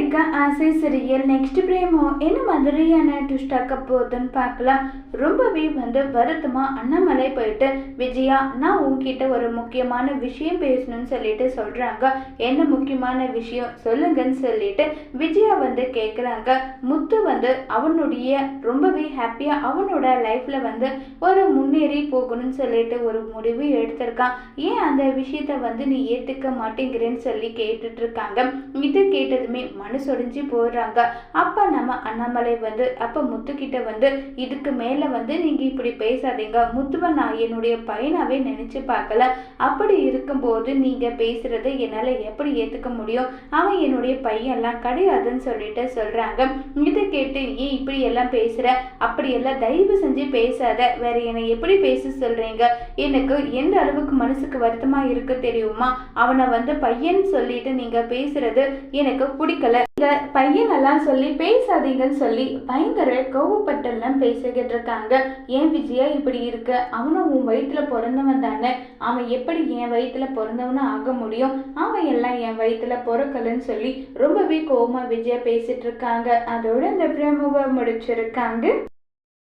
நடிக்க ஆசை சிறியல் நெக்ஸ்ட் பிரேமோ என்ன மாதிரியான ட்விஸ்ட் ஆக்க போகுதுன்னு பார்க்கலாம். ரொம்பவே வந்து வருத்தமா அண்ணாமலை போயிட்டு விஜயா நான் உங்ககிட்ட ஒரு முக்கியமான விஷயம் பேசணும்னு சொல்லிட்டு சொல்றாங்க. என்ன முக்கியமான விஷயம் சொல்லுங்கன்னு சொல்லிட்டு விஜயா வந்து கேட்குறாங்க முத்து வந்து அவனுடைய ரொம்பவே ஹாப்பியா அவனோட லைஃப்ல வந்து ஒரு முன்னேறி போகணும்னு சொல்லிட்டு ஒரு முடிவு எடுத்திருக்கான். ஏன் அந்த விஷயத்த வந்து நீ ஏத்துக்க மாட்டேங்கிறேன்னு சொல்லி கேட்டுட்டு இருக்காங்க. இது கேட்டதுமே மனசொடிஞ்சு போடுறாங்க அப்போ நம்ம அண்ணாமலை வந்து அப்போ முத்துக்கிட்ட வந்து இதுக்கு மேலே வந்து நீங்கள் இப்படி பேசாதீங்க. முத்துவன் நான் என்னுடைய பையனாவே நினச்சி பார்க்கல. அப்படி இருக்கும்போது நீங்கள் பேசுறது என்னால் எப்படி ஏற்றுக்க முடியும்? அவன் என்னுடைய பையன்லாம் கிடையாதுன்னு சொல்லிட்டு சொல்கிறாங்க இதை கேட்டு ஏன் இப்படி எல்லாம் பேசுகிற அப்படி எல்லாம் தயவு செஞ்சு பேசாத. வேற என்னை எப்படி பேச சொல்கிறீங்க எனக்கு எந்த அளவுக்கு மனசுக்கு வருத்தமாக இருக்கு தெரியுமா? அவனை வந்து பையன் சொல்லிட்டு நீங்கள் பேசுகிறது எனக்கு பிடிக்கல. இங்கே பையனெல்லாம் சொல்லி பேசாதீங்கன்னு சொல்லி பயங்கர கோவப்பட்டெல்லாம் பேசிக்கிட்டு இருக்காங்க ஏன் விஜயா இப்படி இருக்கு? அவனும் உன் வயிற்றுல பிறந்தவன் தானே. அவன் எப்படி என் வயிற்றுல பிறந்தவனும் ஆக முடியும்? அவன் எல்லாம் என் வயிற்றுல பிறக்கலன்னு சொல்லி ரொம்பவே கோவமா விஜயா பேசிட்டு இருக்காங்க அதோட இந்த பிரமுவை முடிச்சிருக்காங்க.